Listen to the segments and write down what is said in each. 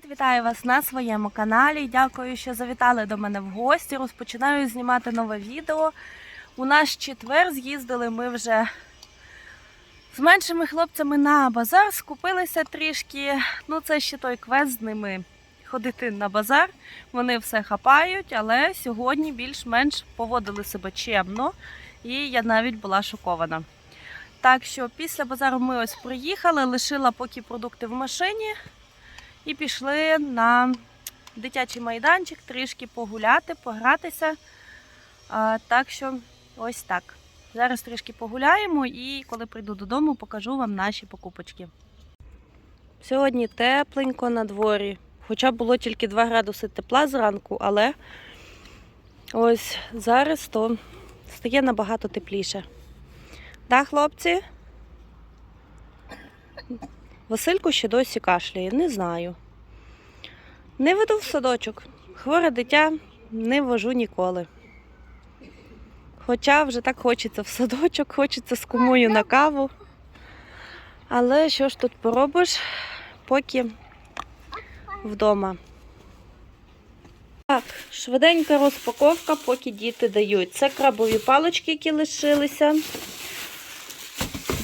Привіт, вітаю вас на своєму каналі. Дякую, що завітали до мене в гості. Розпочинаю знімати нове відео. У наш четвер з'їздили ми вже з меншими хлопцями на базар, скупилися трішки. Ну, це ще той квест з ними ходити на базар. Вони все хапають, але сьогодні більш-менш поводили себе чемно, і я навіть була шокована. Так що після базару ми ось приїхали, лишила поки продукти в машині і пішли на дитячий майданчик трішки погуляти, погратися. Так що ось так. Зараз трішки погуляємо і коли прийду додому, покажу вам наші покупочки. Сьогодні тепленько на дворі. Хоча було тільки 2 градуси тепла зранку, але ось зараз то стає набагато тепліше. Да, хлопці? Василько ще досі кашляє, не знаю. Не веду в садочок. Хворе дитя не вожу ніколи. Хоча вже так хочеться в садочок, хочеться з кумою на каву. Але що ж тут поробиш, поки вдома. Так, швиденька розпаковка, поки діти дають. Це крабові палички, які лишилися.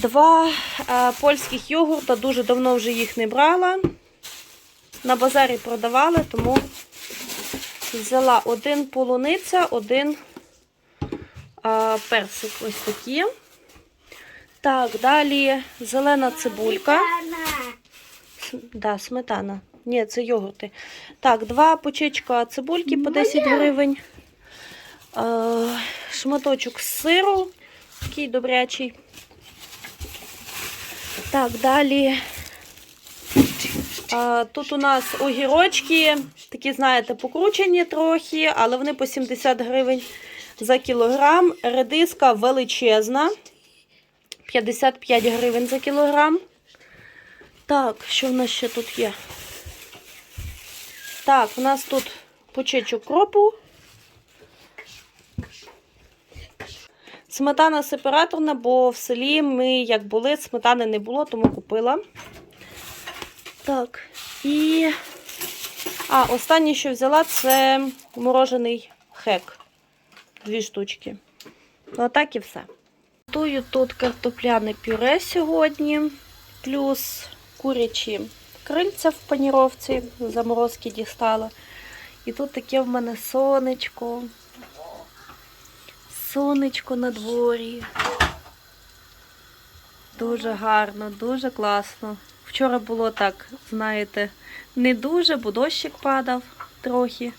Два е, польських йогурта, дуже давно вже їх не брала. На базарі продавали, тому взяла один полуниця, один е, персик. Ось такі. Так, далі зелена цибулька. С- Да, сметана. Ні, це йогурти. Так, два почечка цибульки по 10 гривень. Е, шматочок сиру, такий добрячий. Так, далі. А, тут у нас огірочки, такі, знаєте, покручені трохи, але вони по 70 гривень за кілограм. Редиска величезна. 55 гривень за кілограм. Так, що в нас ще тут є? Так, у нас тут почечок кропу. Сметана сепараторна, бо в селі ми як були, сметани не було, тому купила. Так, і. А, останнє, що взяла, це морожений хек. Дві штучки. Отак і все. Готую тут картопляне пюре сьогодні, плюс курячі крильця в паніровці, заморозки дістала. І тут таке в мене сонечко. Сонечко на дворі. Дуже гарно, дуже класно. Вчора було так, знаєте, не дуже, бо дощик падав трохи.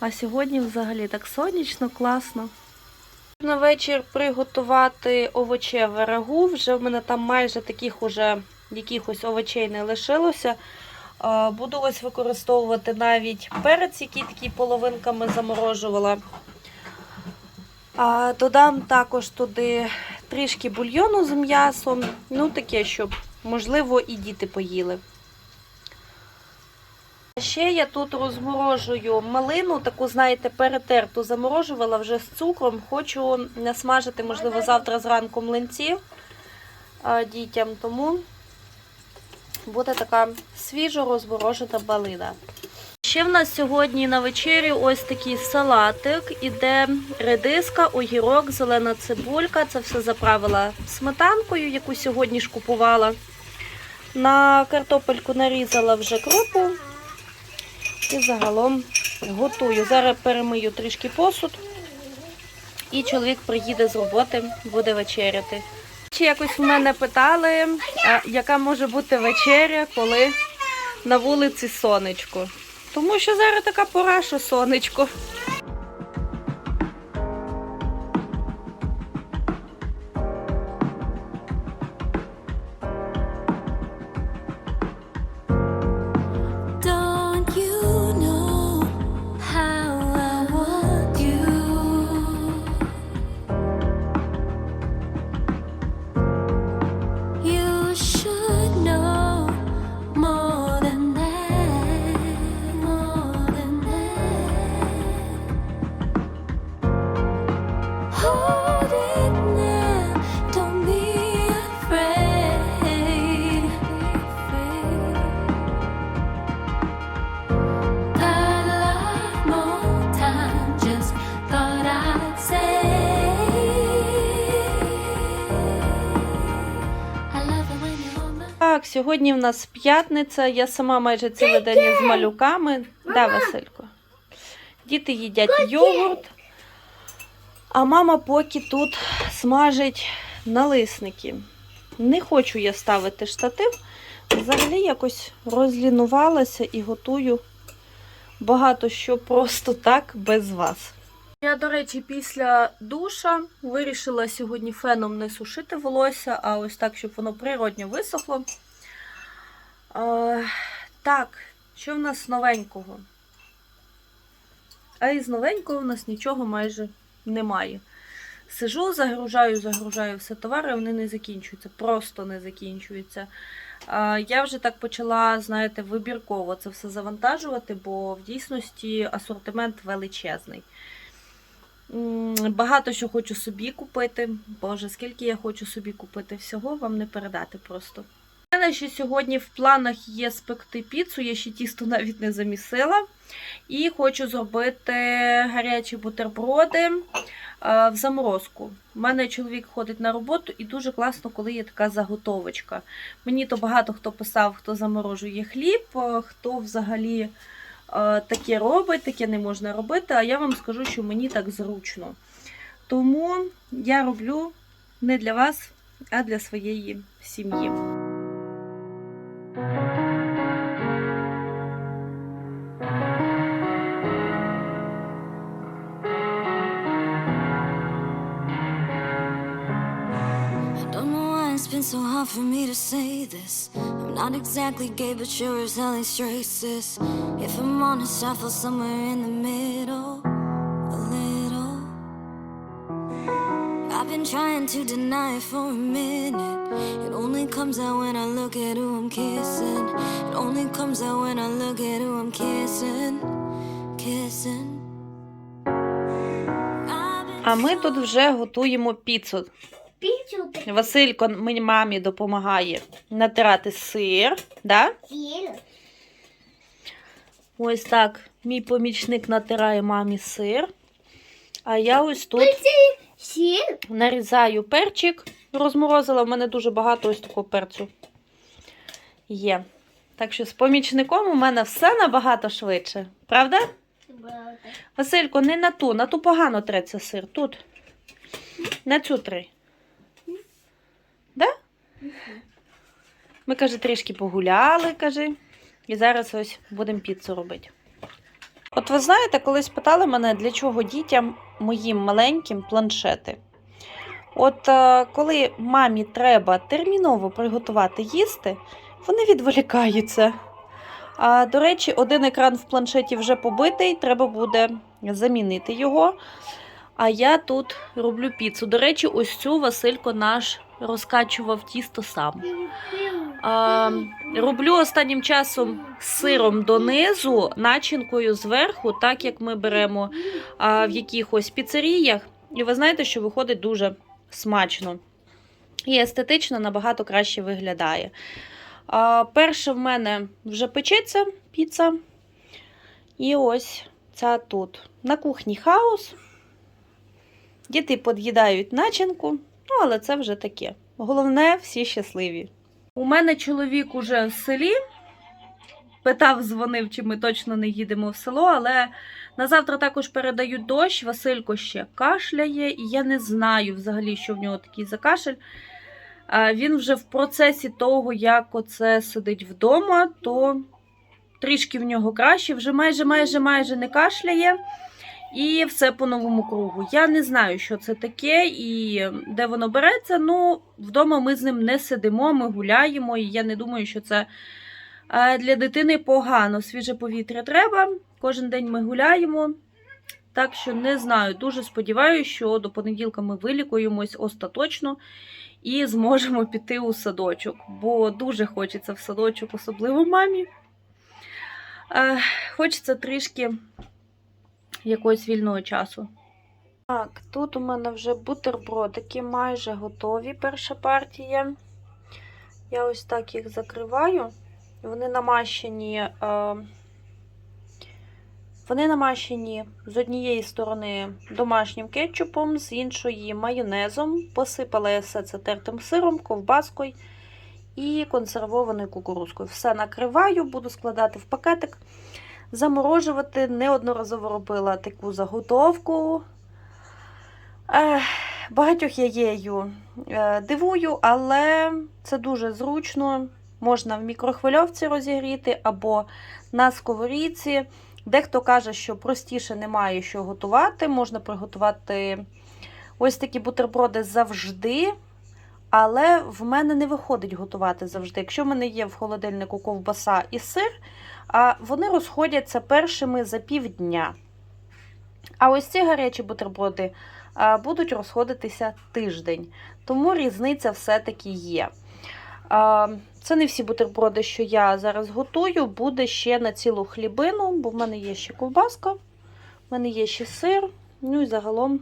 А сьогодні взагалі так сонячно, класно. На вечір приготувати овочеве рагу. Вже в мене там майже таких уже якихось овочей не лишилося. Буду ось використовувати навіть перець, який такий половинками заморожувала. Додам також туди трішки бульйону з м'ясом. Ну, таке, щоб, можливо, і діти поїли. Ще я тут розморожую малину, таку, знаєте, перетерту заморожувала вже з цукром. Хочу насмажити, можливо, завтра зранку млинців а, дітям, тому буде така свіжо розморожена малина. Ще в нас сьогодні на вечерю ось такий салатик. Іде редиска, огірок, зелена цибулька. Це все заправила сметанкою, яку сьогодні ж купувала. На картопельку нарізала вже кропу. І загалом готую. Зараз перемию трішки посуд. І чоловік приїде з роботи, буде вечеряти. Чи якось в мене питали, яка може бути вечеря, коли на вулиці сонечко. Тому що зараз така пора, що сонечко. Сьогодні в нас п'ятниця. Я сама майже цілий день з малюками. Да, Василько. Діти їдять йогурт. А мама поки тут смажить налисники. Не хочу я ставити штатив. Взагалі якось розлінувалася і готую багато що просто так без вас. Я, до речі, після душа вирішила сьогодні феном не сушити волосся, а ось так, щоб воно природньо висохло. Е, так, що в нас новенького? А із новенького в нас нічого майже немає. Сижу, загружаю, загружаю все товари, вони не закінчуються, просто не закінчуються. Е, Я вже так почала, знаєте, вибірково це все завантажувати, бо в дійсності асортимент величезний. Багато що хочу собі купити. Боже, скільки я хочу собі купити всього, вам не передати просто. У мене ще сьогодні в планах є спекти піцу, я ще тісто навіть не замісила. І хочу зробити гарячі бутерброди е, в заморозку. У мене чоловік ходить на роботу і дуже класно, коли є така заготовочка. Мені то багато хто писав, хто заморожує хліб, е, хто взагалі е, таке робить, таке не можна робити. А я вам скажу, що мені так зручно. Тому я роблю не для вас, а для своєї сім'ї. Been so hard for me to say this. I'm not exactly gay, but sure as hell ain't straight, sis. If I'm honest, I feel somewhere in the middle, a little. I've been trying to deny it for a minute. It only comes out when I look at who I'm kissing. It only comes out when I look at who I'm kissing, kissing. А ми тут вже готуємо піцу. Василько мені мамі допомагає натирати сир. Да? сіль. Ось так. Мій помічник натирає мамі сир. А я ось тут Сіль? нарізаю перчик. Розморозила. В мене дуже багато ось такого перцю є. Так що з помічником у мене все набагато швидше. Правда? Василько, не на ту, на ту погано треться сир. Тут. На цю три. Да? Ми, каже, трішки погуляли, каже. І зараз ось будемо піцу робити. От ви знаєте, колись питали мене, для чого дітям моїм маленьким планшети. От е, коли мамі треба терміново приготувати їсти, вони відволікаються. А, до речі, один екран в планшеті вже побитий, треба буде замінити його. А я тут роблю піцу. До речі, ось цю Василько наш розкачував тісто сам. А, роблю останнім часом сиром донизу, начинкою зверху, так як ми беремо а, в якихось піцеріях. І ви знаєте, що виходить дуже смачно. І естетично набагато краще виглядає. А, перше в мене вже печеться піца. І ось ця тут. На кухні хаос. Діти під'їдають начинку, ну, але це вже таке. Головне, всі щасливі. У мене чоловік уже в селі. Питав, дзвонив, чи ми точно не їдемо в село, але на завтра також передають дощ. Василько ще кашляє, і я не знаю взагалі, що в нього такий за кашель. Він вже в процесі того, як оце сидить вдома, то трішки в нього краще, вже майже майже майже не кашляє. І все по новому кругу. Я не знаю, що це таке і де воно береться. Ну, вдома ми з ним не сидимо, ми гуляємо, і я не думаю, що це е, для дитини погано. Свіже повітря треба. Кожен день ми гуляємо. Так що не знаю. Дуже сподіваюся, що до понеділка ми вилікуємось остаточно і зможемо піти у садочок, бо дуже хочеться в садочок, особливо мамі. Е, Хочеться трішки якогось вільного часу. Так, тут у мене вже бутербродики майже готові. Перша партія. Я ось так їх закриваю. Вони намащені. Е, вони намащені з однієї сторони домашнім кетчупом, з іншої майонезом. Посипала я все це тертим сиром, ковбаскою і консервованою кукурузкою. Все накриваю, буду складати в пакетик, заморожувати. Неодноразово робила таку заготовку. Багатьох я єю е, дивую, але це дуже зручно. Можна в мікрохвильовці розігріти або на сковорідці. Дехто каже, що простіше немає що готувати. Можна приготувати ось такі бутерброди завжди. Але в мене не виходить готувати завжди. Якщо в мене є в холодильнику ковбаса і сир, а вони розходяться першими за півдня. А ось ці гарячі бутерброди будуть розходитися тиждень. Тому різниця все-таки є. Це не всі бутерброди, що я зараз готую, буде ще на цілу хлібину, бо в мене є ще ковбаска, в мене є ще сир. Ну і загалом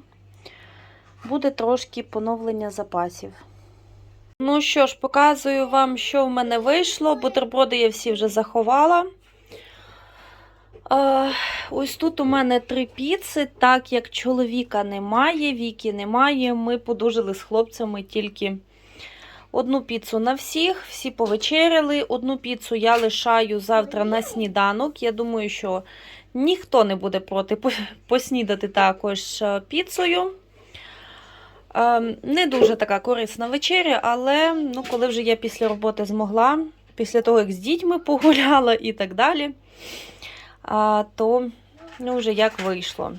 буде трошки поновлення запасів. Ну що ж, показую вам, що в мене вийшло. Бутерброди я всі вже заховала. Е, ось тут у мене три піци, так як чоловіка немає, віки немає. Ми подужили з хлопцями тільки одну піцу на всіх, всі повечеряли. Одну піцу я лишаю завтра на сніданок. Я думаю, що ніхто не буде проти поснідати також е, піцею. Ем, Не дуже така корисна вечеря, але ну, коли вже я після роботи змогла, після того, як з дітьми погуляла і так далі, то ну, вже як вийшло.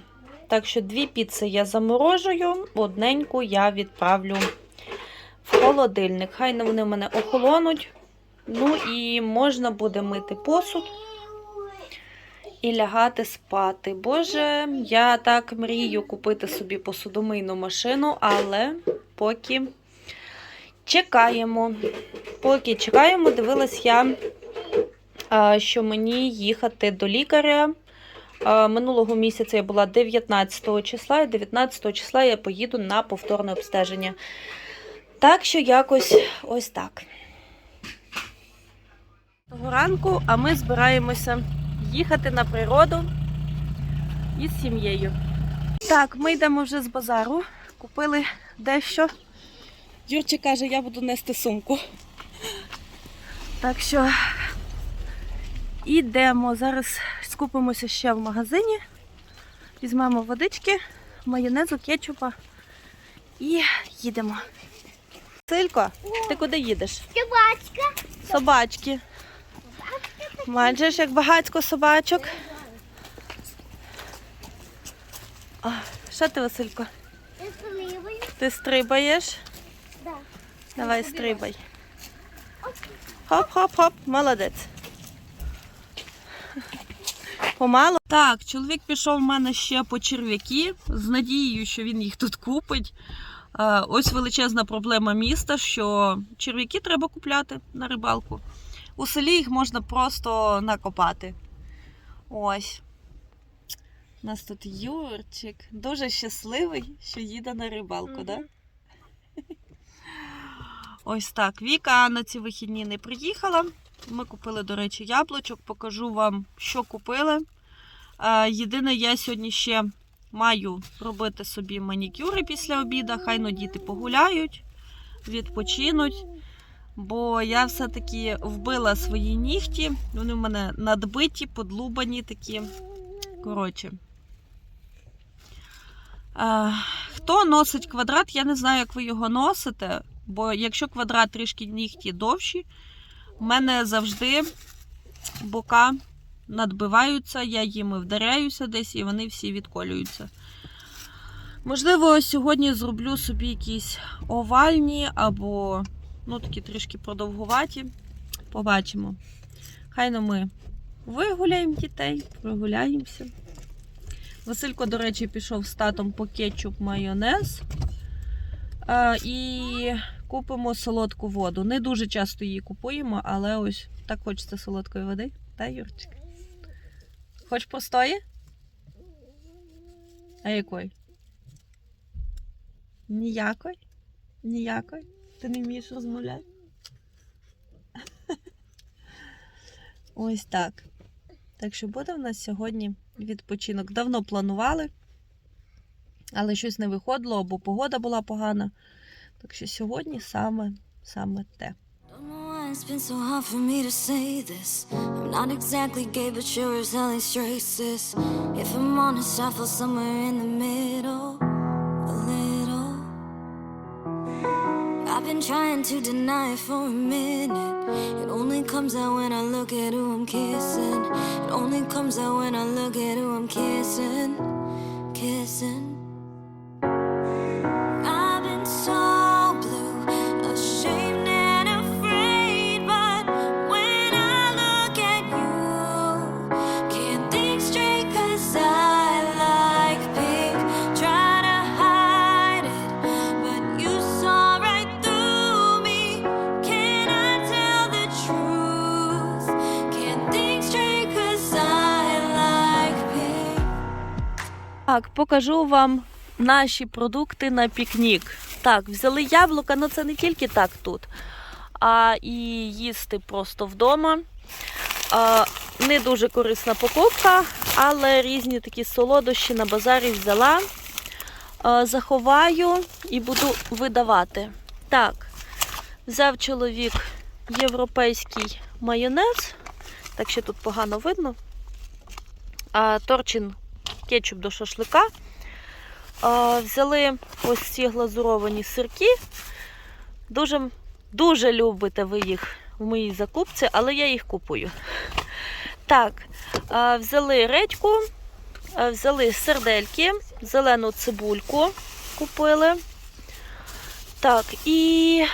Так що дві піци я заморожую, одненьку я відправлю в холодильник. Хай вони в мене охолонуть. Ну і можна буде мити посуд і лягати спати. Боже, я так мрію купити собі посудомийну машину, але поки чекаємо. Поки чекаємо, дивилась я, що мені їхати до лікаря. Минулого місяця я була 19 числа, і 19 числа я поїду на повторне обстеження. Так що якось ось так. Того ранку, а ми збираємося їхати на природу із сім'єю. Так, ми йдемо вже з базару. Купили дещо. Юрчик каже, я буду нести сумку. Так що ідемо. Зараз скупимося ще в магазині. Візьмемо водички, майонезу, кетчупа і їдемо. Силько, ти куди їдеш? Собачка. Собачки. Бачиш, як багатько собачок. А, що ти, Василько? Ти стрибаєш? Да. Давай стрибай. Хоп-хоп-хоп, молодець. Помало. Так, чоловік пішов в мене ще по черв'яки з надією, що він їх тут купить. Е, Ось величезна проблема міста, що черв'яки треба купляти на рибалку. У селі їх можна просто накопати. Ось. У нас тут Юрчик. Дуже щасливий, що їде на рибалку, так? Да? Ось так. Віка на ці вихідні не приїхала. Ми купили, до речі, яблучок. Покажу вам, що купили. Е, Єдине, я сьогодні ще маю робити собі манікюри після обіду. Хай ну діти погуляють, відпочинуть. Бо я все-таки вбила свої нігті. Вони в мене надбиті, подлубані такі. Коротше. Е, Хто носить квадрат, я не знаю, як ви його носите. Бо якщо квадрат трішки нігті довші, в мене завжди бока надбиваються, я їми вдаряюся десь і вони всі відколюються. Можливо, сьогодні зроблю собі якісь овальні або ну, такі трішки продовгуваті. Побачимо. Хай ну ми вигуляємо дітей, прогуляємося. Василько, до речі, пішов з татом по кетчуп майонез. А, і купимо солодку воду. Не дуже часто її купуємо, але ось так хочеться солодкої води. Та, Юрчик? Хоч простої? А якої? Ніякої? Ніякої? Ти не вмієш розмовляти? Ось так. Так що буде в нас сьогодні відпочинок. Давно планували, але щось не виходило, або погода була погана. Так що сьогодні саме, саме те. Don't know why It's been so hard for me to say this. I'm not exactly gay, but sure as hell ain't straight, sis. If I'm honest, I feel somewhere in the middle. A little. I've been trying to deny it for a minute. It only comes out when I look at who I'm kissing. It only comes out when I look at who I'm kissing. Kissing. Так, покажу вам наші продукти на пікнік. Так, взяли яблука, ну це не тільки так тут, а і їсти просто вдома. А, не дуже корисна покупка, але різні такі солодощі на базарі взяла. А, заховаю і буду видавати. Так, взяв чоловік європейський майонез. Так ще тут погано видно. А, торчин кетчуп до шашлика. Взяли ось ці глазуровані сирки. Дуже, дуже любите ви їх в моїй закупці, але я їх купую. Так, взяли редьку, взяли сердельки, зелену цибульку купили. Так, і,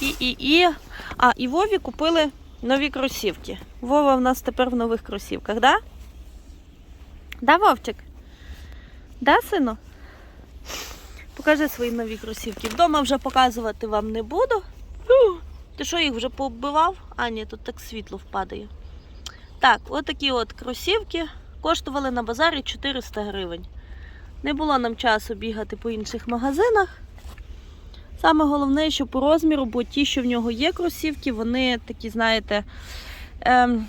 і, і, і. А, і Вові купили нові кросівки. Вова в нас тепер в нових кросівках, так? Да? Да, Вовчик? Да, сину? Покажи свої нові кросівки. Вдома вже показувати вам не буду. Ти що, їх вже пооббивав? А, ні, тут так світло впадає. Так, отакі от кросівки коштували на базарі 400 гривень. Не було нам часу бігати по інших магазинах. Саме головне, що по розміру, бо ті, що в нього є кросівки, вони такі, знаєте, ем,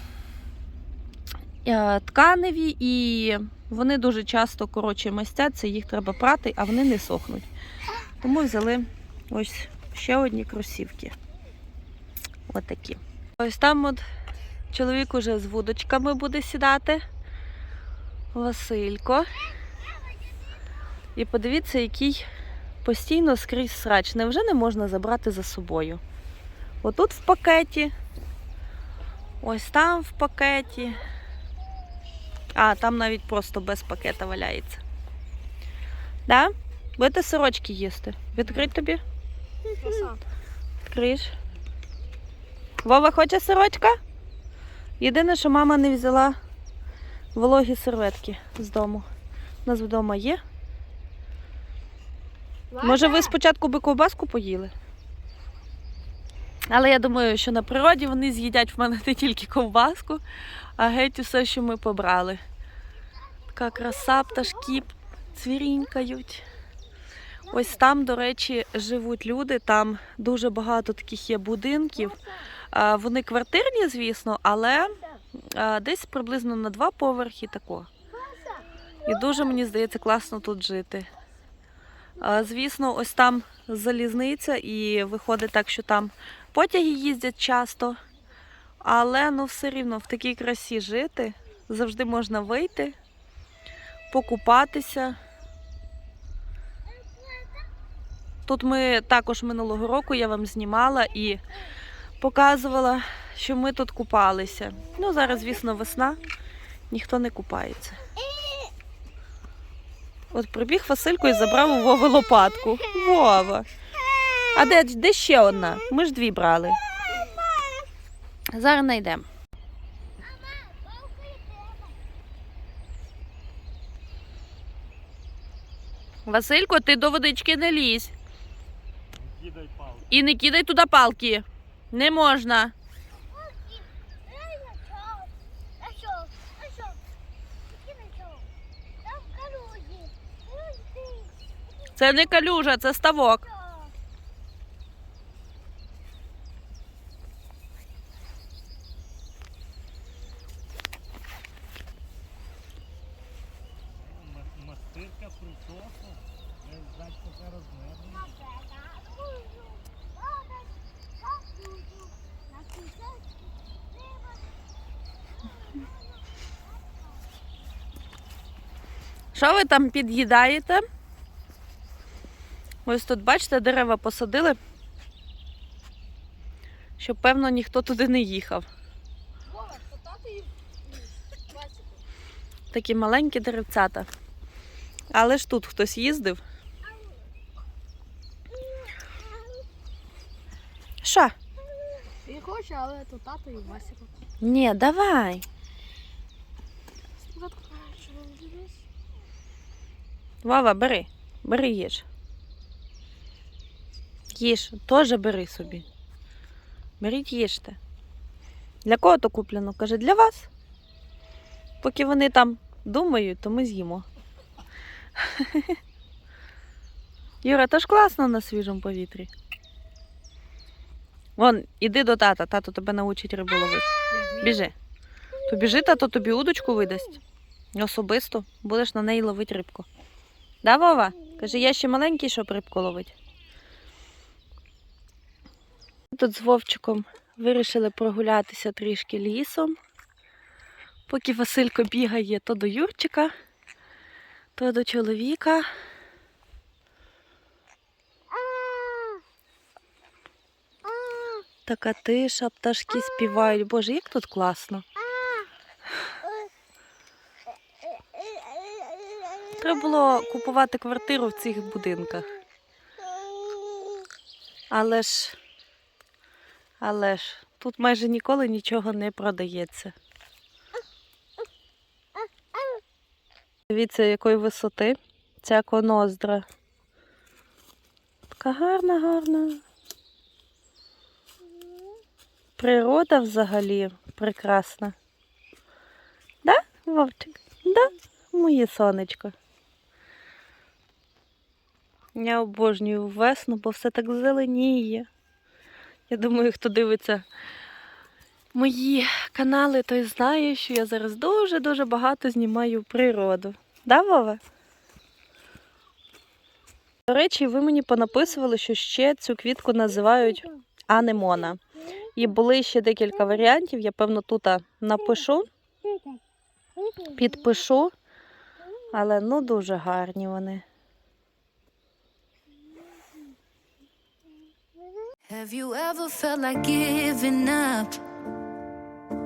тканеві і вони дуже часто коротше мастяться, їх треба прати, а вони не сохнуть. Тому взяли ось ще одні кросівки. Отакі. Ось там от чоловік уже з вудочками буде сідати. Василько. І подивіться, який постійно скрізь срач. Невже не можна забрати за собою? Отут в пакеті. Ось там в пакеті. А, там навіть просто без пакета валяється. Да? Будете сирочки їсти. Відкрить тобі? Відкриєш. Вова хоче сирочка? Єдине, що мама не взяла вологі серветки з дому. У нас вдома є. Може, ви спочатку би ковбаску поїли? Але я думаю, що на природі вони з'їдять в мене не тільки ковбаску, а геть усе, що ми побрали. Така краса, пташки цвірінькають. Ось там, до речі, живуть люди, там дуже багато таких є будинків. Вони квартирні, звісно, але десь приблизно на два поверхи тако. І дуже, мені здається, класно тут жити. Звісно, ось там залізниця, і виходить так, що там потяги їздять часто. Але ну все рівно в такій красі жити завжди можна вийти, покупатися. Тут ми також минулого року я вам знімала і показувала, що ми тут купалися. Ну, зараз, звісно, весна, ніхто не купається. От прибіг Василько і забрав у Вови лопатку. Вова. А де, де ще одна? Ми ж дві брали. Зараз знайдемо. Василько, ти до водички не лізь. Кидай палку. І не кидай туди палки. Не можна. Це не калюжа, це ставок. Мастирка присохла. Я знать, поки розмерзне. На це, на калюжу. Падать, калюжу. На Що ви там під'їдаєте? Ось тут, бачите, дерева посадили, щоб, певно, ніхто туди не їхав. Такі маленькі деревцята. Але ж тут хтось їздив. Що? Він хоче, але то тато і Васику. Ні, давай. Спочатку. Вова, бери. Бери їж. Їж, теж бери собі. Беріть їжте. Для кого то куплено? Каже, для вас. Поки вони там думають, то ми з'їмо. Юра, то ж класно на свіжому повітрі. Вон, іди до тата, тато тебе научить рибу ловити. Біжи. То біжи, тато тобі удочку видасть. Особисто будеш на неї ловити рибку. Да, Вова? Каже, я ще маленький, щоб рибку ловити. Тут з Вовчиком вирішили прогулятися трішки лісом. Поки Василько бігає то до Юрчика, то до чоловіка. Така тиша, пташки співають. Боже, як тут класно. Треба було купувати квартиру в цих будинках. Але ж, але ж, тут майже ніколи нічого не продається. Дивіться, якої висоти ця коноздра. Така гарна, гарна. Природа взагалі прекрасна. Да, Вовчик? Да, моє сонечко. Я обожнюю весну, бо все так зеленіє. Я думаю, хто дивиться мої канали, той знає, що я зараз дуже-дуже багато знімаю природу. Да, Вова? До речі, ви мені понаписували, що ще цю квітку називають анемона. І були ще декілька варіантів. Я, певно, тут напишу, підпишу, але ну дуже гарні вони. Have you ever felt like giving up?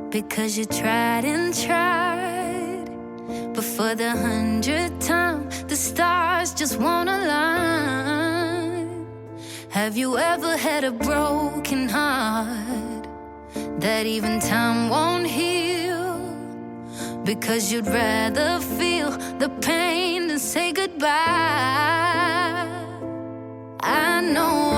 Because you tried and tried. But for the hundredth time, the stars just won't align. Have you ever had a broken heart that even time won't heal? Because you'd rather feel the pain than say goodbye. I know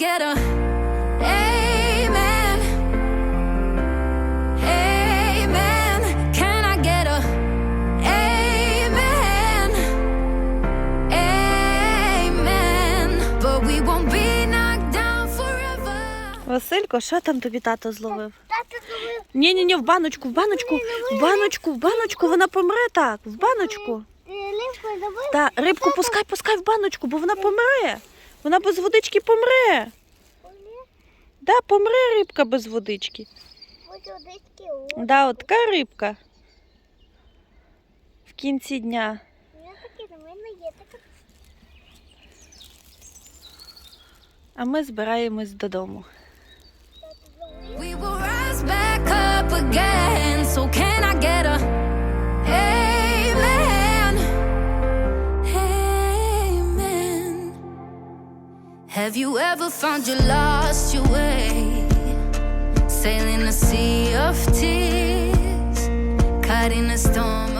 get a amen? Amen. Can I get a amen? Amen. But we won't be knocked down forever. Василько, що там тобі тато зловив? Ні, ні, ні, в баночку, в баночку, в баночку, в баночку, вона помре так, в баночку. Та рибку пускай, пускай в баночку, бо вона помре. Вона без водички помре. Помре? Да, помре рибка без водички. Ось водички. о. Да, от така рибка. В кінці дня. Я такі, мене є така. А ми збираємось додому. We will rise back up again. So can I get a Have you ever found you lost your way? Sailing a sea of tears, caught in a storm